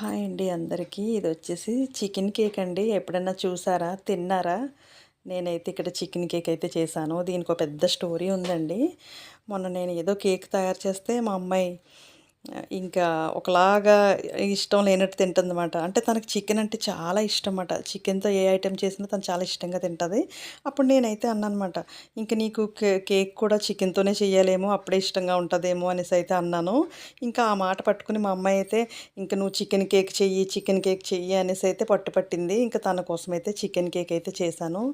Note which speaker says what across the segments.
Speaker 1: Hi అండి అందరికీ. ఇది వచ్చేసి చికెన్ కేక్ అండి ఎప్పుడన్నా చూసారా? తిన్నారా? నేనైతే ఇక్కడ చికెన్ కేక్ అయితే చేశాను. దీనికి ఒక పెద్ద స్టోరీ ఉందండి. మొన్న నేను ఏదో కేక్ తయారు చేస్తే మా అమ్మాయి ఇంకా ఒకలాగా ఇష్టం లేనట్టు తింటుందన్నమాట. అంటే తనకి చికెన్ అంటే చాలా ఇష్టం అన్నమాట చికెన్తో ఏ ఐటెం చేసినా తను చాలా ఇష్టంగా తింటుంది. అప్పుడు నేనైతే అన్నానమాట ఇంక నీకు కేక్ కూడా చికెన్తోనే చేయాలేమో అప్పుడే ఇష్టంగా ఉంటుందేమో అనేసి అయితే అన్నాను. ఇంకా ఆ మాట పట్టుకుని మా అమ్మాయి అయితే ఇంక నువ్వు చికెన్ కేక్ చెయ్యి చికెన్ కేక్ చెయ్యి అనేసి అయితే పట్టుపట్టింది. ఇంకా తన కోసం అయితే చికెన్ కేక్ అయితే చేశాను.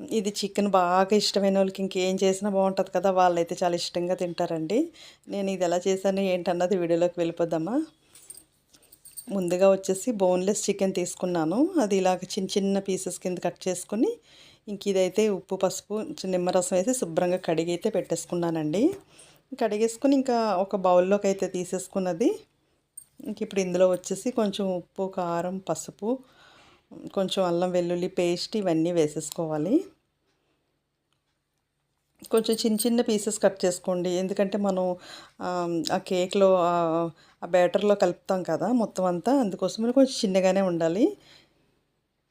Speaker 1: ఇది చికెన్ బాగా ఇష్టమైన వాళ్ళకి ఇంకేం చేసినా బాగుంటుంది కదా వాళ్ళైతే చాలా ఇష్టంగా తింటారండి. నేను ఇది ఎలా చేశాను ఏంటన్నది వీడియోలోకి వెళ్ళిపోద్దామా ముందుగా వచ్చేసి బోన్లెస్ చికెన్ తీసుకున్నాను. అది ఇలాగ చిన్న చిన్న పీసెస్ కింద కట్ చేసుకుని ఇంక ఇదైతే ఉప్పు పసుపు నిమ్మరసం వేసి శుభ్రంగా కడిగి అయితే పెట్టేసుకున్నానండి. కడిగేసుకుని ఇంకా ఒక బౌల్లోకి అయితే తీసేసుకున్నది. ఇంక ఇప్పుడు ఇందులో వచ్చేసి కొంచెం ఉప్పు కారం పసుపు కొంచెం అల్లం వెల్లుల్లి పేస్ట్ ఇవన్నీ వేసేసుకోవాలి. కొంచెం చిన్న చిన్న పీసెస్ కట్ చేసుకోండి. ఎందుకంటే మనం ఆ కేక్లో ఆ బ్యాటర్లో కలుపుతాం కదా మొత్తం అంతా. అందుకోసం కొంచెం చిన్నగానే ఉండాలి.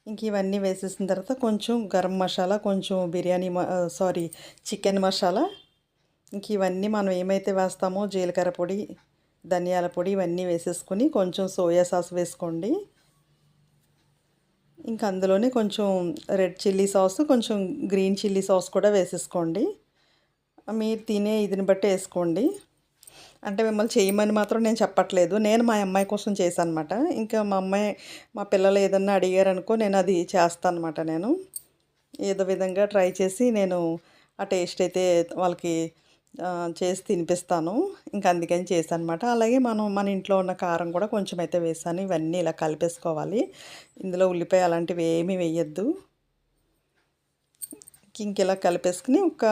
Speaker 1: ఇంక ఇవన్నీ వేసేసిన తర్వాత కొంచెం గరం మసాలా కొంచెం బిర్యానీ సారీ చికెన్ మసాలా. ఇంక ఇవన్నీ మనం ఏమైతే వేస్తామో జీలకర్ర పొడి ధనియాల పొడి ఇవన్నీ వేసేసుకొని కొంచెం సోయా సాస్ వేసుకోండి. ఇంకా అందులోనే కొంచెం రెడ్ చిల్లీ సాస్ కొంచెం గ్రీన్ చిల్లీ సాస్ కూడా వేసేసుకోండి. మీరు తినే ఇదిని బట్టి వేసుకోండి. అంటే మిమ్మల్ని చేయమని మాత్రం నేను చెప్పట్లేదు. నేను మా అమ్మాయి కోసం చేశాను అనమాట ఇంకా మా అమ్మాయి మా పిల్లలు ఏదన్నా అడిగారనుకో నేను అది చేస్తాను అనమాట నేను. ఏదో విధంగా ట్రై చేసి నేను ఆ టేస్ట్ అయితే వాళ్ళకి చేసి తినిపిస్తాను. ఇంకా అందుకని చేశాను అనమాట అలాగే మనం మన ఇంట్లో ఉన్న కారం కూడా కొంచెం అయితే వేసాను ఇవన్నీ ఇలా కలిపేసుకోవాలి. ఇందులో ఉల్లిపాయ అలాంటివి ఏమీ వేయద్దు. ఇంక ఇలా కలిపేసుకుని ఒక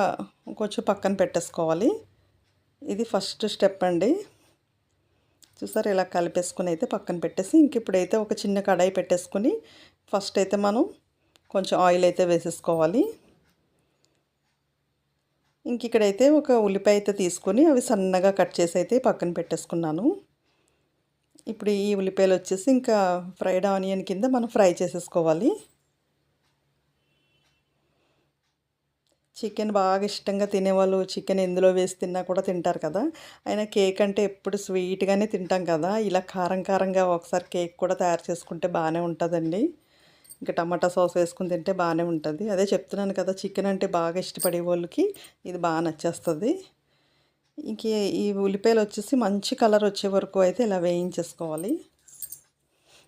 Speaker 1: కొంచెం పక్కన పెట్టేసుకోవాలి. ఇది ఫస్ట్ స్టెప్ అండి. చూసారు? ఇలా కలిపేసుకుని అయితే పక్కన పెట్టేసి ఇంక ఇప్పుడైతే ఒక చిన్న కడాయి పెట్టేసుకుని ఫస్ట్ అయితే మనం కొంచెం ఆయిల్ అయితే వేసేసుకోవాలి. ఇంక ఇక్కడైతే ఒక ఉల్లిపాయ అయితే తీసుకొని అవి సన్నగా కట్ చేసి అయితే పక్కన పెట్టేసుకున్నాను. ఇప్పుడు ఈ ఉల్లిపాయలు వచ్చేసి ఇంకా ఫ్రైడ్ ఆనియన్ కింద మనం ఫ్రై చేసేసుకోవాలి. చికెన్ బాగా ఇష్టంగా తినేవాళ్ళు చికెన్ ఎందులో వేసి తిన్నా కూడా తింటారు కదా. అయినా కేక్ అంటే ఎప్పుడు స్వీట్గానే తింటాం కదా. ఇలా కారం కారంగా ఒకసారి కేక్ కూడా తయారు చేసుకుంటే బాగానే ఉంటుందండి. ఇంకా టమాటా సాస్ వేసుకుని తింటే బాగానే ఉంటుంది. అదే చెప్తున్నాను కదా చికెన్ అంటే బాగా ఇష్టపడే వాళ్ళకి ఇది బాగా నచ్చేస్తుంది. ఇంక ఈ ఉల్లిపాయలు వచ్చేసి మంచి కలర్ వచ్చే వరకు అయితే ఇలా వేయించేసుకోవాలి.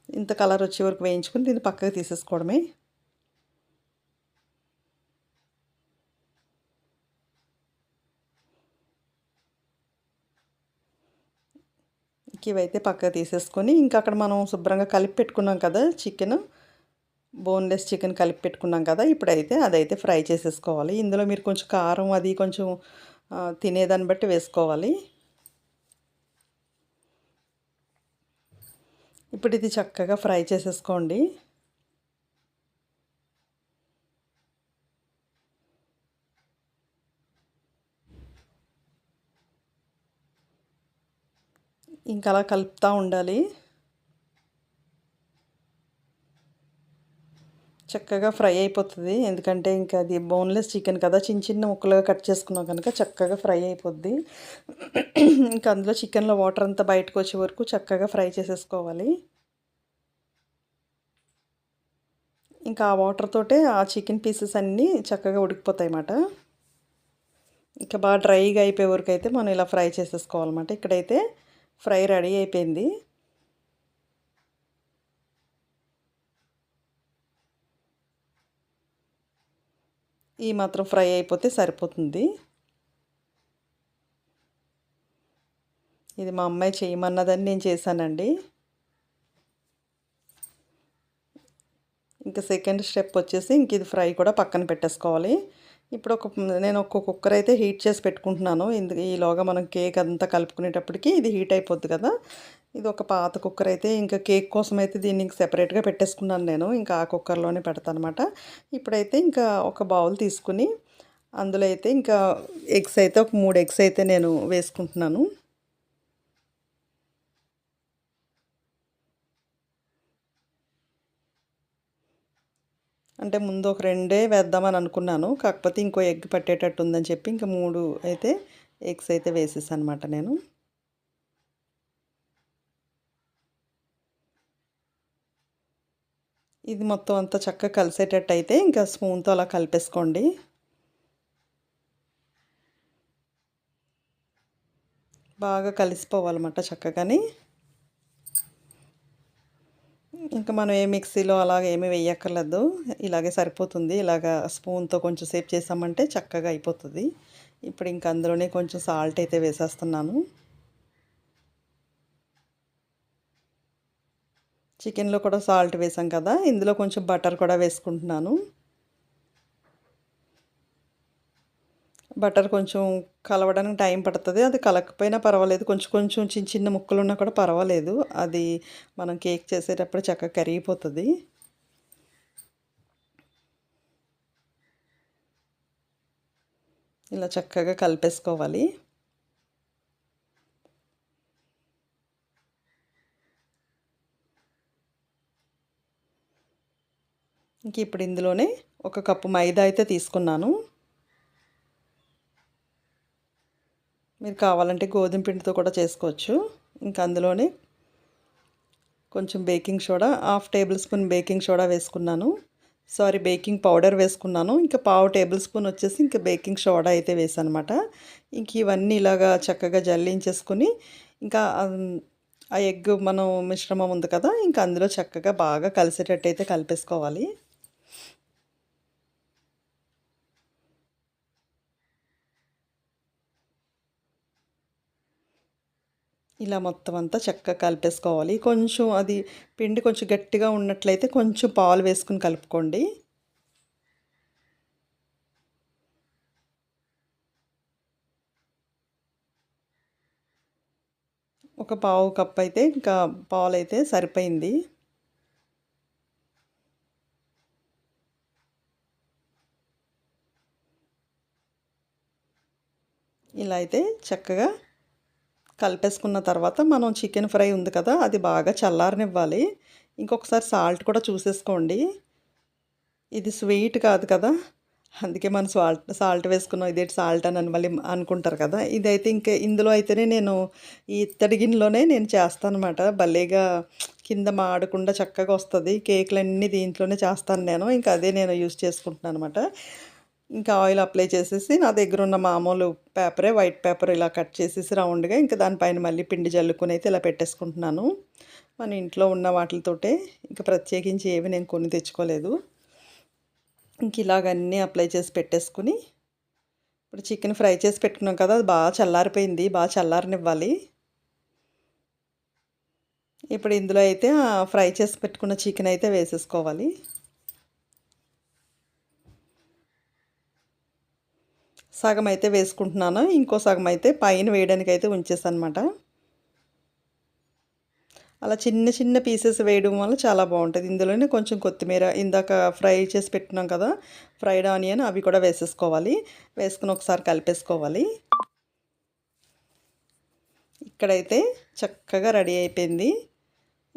Speaker 1: ఇంత కలర్ వచ్చే వరకు వేయించుకొని దీన్ని పక్కకు తీసేసుకోవడమే. ఇవైతే పక్కకు తీసేసుకొని ఇంకా అక్కడ మనం శుభ్రంగా కలిపి పెట్టుకున్నాం కదా చికెన్. బోన్లెస్ చికెన్ కలిపి పెట్టుకున్నాం కదా ఇప్పుడైతే అదైతే ఫ్రై చేసేసుకోవాలి. ఇందులో మీరు కొంచెం కారం అది కొంచెం తినేదాన్ని బట్టి వేసుకోవాలి. ఇప్పుడు ఇది చక్కగా ఫ్రై చేసేసుకోండి. ఇంకా అలా కలుపుతూ ఉండాలి. చక్కగా ఫ్రై అయిపోతుంది. ఎందుకంటే ఇంకా అది బోన్లెస్ చికెన్ కదా చిన్న చిన్న ముక్కలుగా కట్ చేసుకున్నాం కనుక చక్కగా ఫ్రై అయిపోద్ది. ఇంకా అందులో చికెన్లో వాటర్ అంతా బయటకు వచ్చే వరకు చక్కగా ఫ్రై చేసేసుకోవాలి. ఇంకా ఆ వాటర్ తోటే ఆ చికెన్ పీసెస్ అన్నీ చక్కగా ఉడికిపోతాయి అన్నమాట. ఇంకా బాగా డ్రైగా అయిపోయే వరకు అయితే మనం ఇలా ఫ్రై చేసేసుకోవాలన్నమాట. ఇక్కడైతే ఫ్రై రెడీ అయిపోయింది. ఈ మాత్రం ఫ్రై అయిపోతే సరిపోతుంది. ఇది మా అమ్మాయి చేయమన్నదని నేను చేశానండి. ఇంకా సెకండ్ స్టెప్ వచ్చేసి ఇంక ఇది ఫ్రై కూడా పక్కన పెట్టేసుకోవాలి. ఇప్పుడు ఒక నేను ఒక కుక్కర్ అయితే హీట్ చేసి పెట్టుకుంటున్నాను. ఇందు ఈలోగా మనం కేక్ అంతా కలుపుకునేటప్పటికి ఇది హీట్ అయిపోద్ది కదా. ఇది ఒక పాత కుక్కర్ అయితే ఇంకా కేక్ కోసం అయితే దీన్ని ఇంక సెపరేట్గా పెట్టేసుకున్నాను నేను. ఇంకా ఆ కుక్కర్లోనే పెడతాను అనమాట ఇప్పుడైతే ఇంకా ఒక బౌల్ తీసుకుని అందులో అయితే ఇంకా ఎగ్స్ అయితే ఒక మూడు ఎగ్స్ అయితే నేను వేసుకుంటున్నాను. అంటే ముందు ఒక రెండే వేద్దామని అనుకున్నాను. కాకపోతే ఇంకో ఎగ్ పట్టేటట్టు ఉందని చెప్పి ఇంకా మూడు అయితే ఎగ్స్ అయితే వేసేసాను అనమాట నేను. ఇది మొత్తం అంతా చక్కగా కలిసేటట్టు అయితే ఇంకా స్పూన్తో అలా కలిపేసుకోండి. బాగా కలిసిపోవాలన్నమాట చక్కగాని. ఇంకా మనం ఏ మిక్సీలో అలాగ ఏమి వేయక్కర్లేదు. ఇలాగే సరిపోతుంది. ఇలాగ స్పూన్తో కొంచెం సేపు చేసామంటే చక్కగా అయిపోతుంది. ఇప్పుడు ఇంకా అందులోనే కొంచెం సాల్ట్ అయితే వేసేస్తున్నాను. చికెన్లో కూడా సాల్ట్ వేసాం కదా ఇందులో కొంచెం బటర్ కూడా వేసుకుంటున్నాను. బటర్ కొంచెం కలవడానికి టైం పడుతుంది అది కలకపోయినా పర్వాలేదు. కొంచెం కొంచెం చిన్న చిన్న ముక్కలు ఉన్నా కూడా పర్వాలేదు. అది మనం కేక్ చేసేటప్పుడు చక్కగా కరిగిపోతుంది. ఇలా చక్కగా కలిపేసుకోవాలి. ఇంక ఇప్పుడు ఇందులోనే ఒక కప్పు మైదా అయితే తీసుకున్నాను. మీరు కావాలంటే గోధుమ పిండితో కూడా చేసుకోవచ్చు. ఇంకా అందులోనే కొంచెం baking soda half tablespoon baking soda వేసుకున్నాను. సారీ బేకింగ్ పౌడర్ వేసుకున్నాను. ఇంకా పావు టేబుల్ స్పూన్ వచ్చేసి ఇంకా బేకింగ్ సోడా అయితే వేసాను అనమాట ఇంక ఇవన్నీ ఇలాగా చక్కగా జల్లించేసుకుని ఇంకా ఆ ఎగ్ మనం మిశ్రమం ఉంది కదా ఇంకా అందులో చక్కగా బాగా కలిసేటట్టు అయితే కలిపేసుకోవాలి. ఇలా మొత్తం అంతా చక్కగా కలిపేసుకోవాలి. కొంచెం అది పిండి కొంచెం గట్టిగా ఉన్నట్లయితే కొంచెం పాలు వేసుకుని కలుపుకోండి. ఒక పావు కప్ అయితే ఇంకా పాలు అయితే సరిపోయింది. ఇలా అయితే చక్కగా కలిపేసుకున్న తర్వాత మనం చికెన్ ఫ్రై ఉంది కదా అది బాగా చల్లారనివ్వాలి. ఇంకొకసారి సాల్ట్ కూడా చూసేసుకోండి. ఇది స్వీట్ కాదు కదా అందుకే మనం సాల్ట్ సాల్ట్ వేసుకున్నాం ఇదేంటి సాల్ట్ అని మళ్ళీ అనుకుంటారు కదా. ఇదైతే ఇంకా ఇందులో అయితేనే నేను ఈ ఇత్తడి గిన్నెలోనే నేను చేస్తానమాట భలేగా కింద మాడకుండా చక్కగా వస్తుంది. కేకులన్నీ దీంట్లోనే చేస్తాను నేను ఇంకా అదే నేను యూజ్ చేసుకుంటున్నాను అనమాట ఇంకా ఆయిల్ అప్లై చేసేసి నా దగ్గర ఉన్న మామూలు పేపరే వైట్ పేపర్ ఇలా కట్ చేసేసి రౌండ్గా ఇంకా దానిపైన మళ్ళీ పిండి జల్లుకొని అయితే ఇలా పెట్టేసుకుంటున్నాను. మన ఇంట్లో ఉన్న వాటితోటే ఇంకా ప్రత్యేకించి ఏవి నేను కొని తెచ్చుకోలేదు. ఇంక ఇలాగన్నీ అప్లై చేసి పెట్టేసుకుని ఇప్పుడు చికెన్ ఫ్రై చేసి పెట్టుకున్నాం కదా అది బాగా చల్లారిపోయింది బాగా చల్లారనివ్వాలి. ఇప్పుడు ఇందులో అయితే ఫ్రై చేసి పెట్టుకున్న చికెన్ అయితే వేసేసుకోవాలి. సగం అయితే వేసుకుంటున్నాను. ఇంకో సగం అయితే పైన వేయడానికి అయితే ఉంచేసనమాట అలా చిన్న చిన్న పీసెస్ వేయడం వల్ల చాలా బాగుంటుంది. ఇందులోనే కొంచెం కొత్తిమీర ఇందాక ఫ్రై చేసి పెట్టినాం కదా ఫ్రైడ్ ఆనియన్ అవి కూడా వేసేసుకోవాలి. వేసుకుని ఒకసారి కలిపేసుకోవాలి. ఇక్కడైతే చక్కగా రెడీ అయిపోయింది.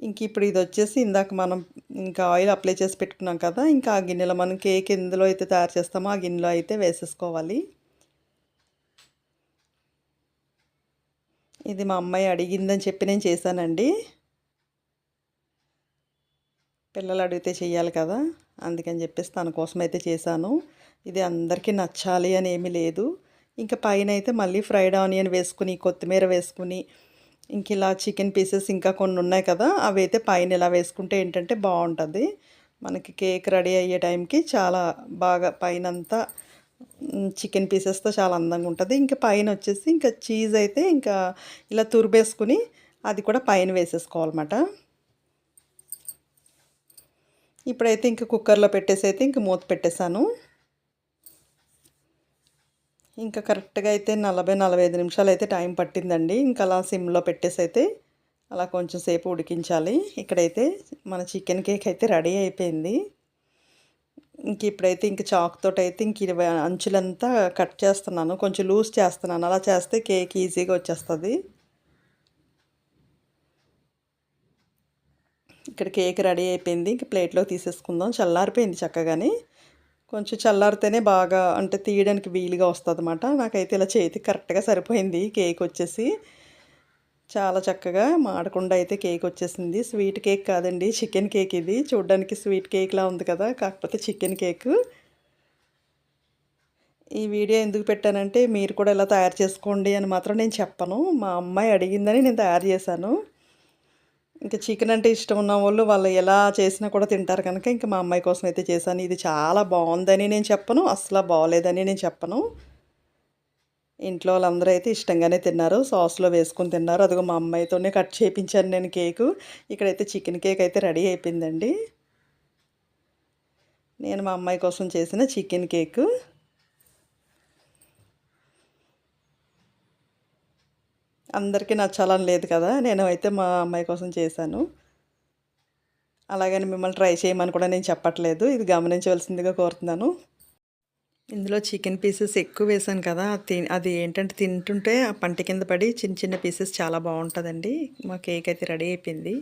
Speaker 1: ఇంక ఇప్పుడు ఇది వచ్చేసి ఇందాక మనం ఇంకా ఆయిల్ అప్లై చేసి పెట్టుకున్నాం కదా ఇంకా ఆ గిన్నెలో మనం కేక్ ఎందులో అయితే తయారు చేస్తామో ఆ గిన్నెలో అయితే వేసేసుకోవాలి. ఇది మా అమ్మాయి అడిగిందని చెప్పి నేను చేశానండి. పిల్లలు అడిగితే చేయాలి కదా అందుకని చెప్పేసి తన కోసం అయితే చేశాను. ఇది అందరికీ నచ్చాలి అని ఏమీ లేదు. ఇంకా పైన అయితే మళ్ళీ ఫ్రైడ్ ఆనియన్ వేసుకుని కొత్తిమీర వేసుకుని ఇంక ఇలా చికెన్ పీసెస్ ఇంకా కొన్ని ఉన్నాయి కదా అవి అయితే పైన ఇలా వేసుకుంటే ఏంటంటే బాగుంటుంది. మనకి కేక్ రెడీ అయ్యే టైంకి చాలా బాగా పైనంతా చికెన్ పీసెస్తో చాలా అందంగా ఉంటుంది. ఇంకా పైన వచ్చేసి ఇంకా చీజ్ అయితే ఇంకా ఇలా తురిబేసుకుని అది కూడా పైన వేసేసుకోవాలన్నమాట. ఇప్పుడైతే ఇంకా కుక్కర్లో పెట్టేసి అయితే ఇంక మూత పెట్టేశాను. ఇంకా కరెక్ట్గా అయితే నలభై నలభై ఐదు నిమిషాలు అయితే టైం పట్టిందండి. ఇంకా అలా సిమ్లో పెట్టేసి అయితే అలా కొంచెం సేపు ఉడికించాలి. ఇక్కడైతే మన చికెన్ కేక్ అయితే రెడీ అయిపోయింది. ఇంక ఇప్పుడైతే ఇంక చాక్తో అయితే ఇంక ఇరవై అంచులంతా కట్ చేస్తున్నాను. కొంచెం లూజ్ చేస్తున్నాను. అలా చేస్తే కేక్ ఈజీగా వచ్చేస్తుంది. ఇక్కడ కేక్ రెడీ అయిపోయింది. ఇంక ప్లేట్లో తీసేసుకుందాం. చల్లారిపోయింది చక్కగాని. కొంచెం చల్లారితేనే బాగా అంటే తీయడానికి వీలుగా వస్తుంది అనమాట నాకైతే ఇలా చేతికి కరెక్ట్గా సరిపోయింది కేక్ వచ్చేసి. చాలా చక్కగా మాడకుండా అయితే కేక్ వచ్చేసింది స్వీట్ కేక్ కాదండి చికెన్ కేక్ ఇది. చూడడానికి స్వీట్ కేక్లా ఉంది కదా కాకపోతే చికెన్ కేక్. ఈ వీడియో ఎందుకు పెట్టానంటే మీరు కూడా ఇలా తయారు చేసుకోండి అని మాత్రం నేను చెప్పను. మా అమ్మాయి అడిగిందని నేను తయారు చేశాను. ఇంకా చికెన్ అంటే ఇష్టం ఉన్న వాళ్ళు వాళ్ళు ఎలా చేసినా కూడా తింటారు కనుక ఇంకా మా అమ్మాయి కోసం అయితే చేశాను. ఇది చాలా బాగుందని నేను చెప్పను అసలు బాగోలేదని నేను చెప్పను. ఇంట్లో వాళ్ళందరూ అయితే ఇష్టంగానే తిన్నారు. సాస్లో వేసుకొని తిన్నారు. అదిగో మా అమ్మాయితోనే కట్ చేయించాను నేను కేకు. ఇక్కడైతే చికెన్ కేక్ అయితే రెడీ అయిపోయిందండి. నేను మా అమ్మాయి కోసం చేసిన చికెన్ కేకు. అందరికీ నచ్చాలని లేదు కదా నేను అయితే మా అమ్మాయి కోసం చేశాను. అలాగని మిమ్మల్ని ట్రై చేయమని కూడా నేను చెప్పట్లేదు. ఇది గమనించవలసిందిగా కోరుతున్నాను. ఇందులో చికెన్ పీసెస్ ఎక్కువ వేసాను కదా తి అది ఏంటంటే తింటుంటే ఆ పంట కింద పడి చిన్న చిన్న పీసెస్ చాలా బాగుంటుందండి. మా కేక్ అయితే రెడీ అయిపోయింది.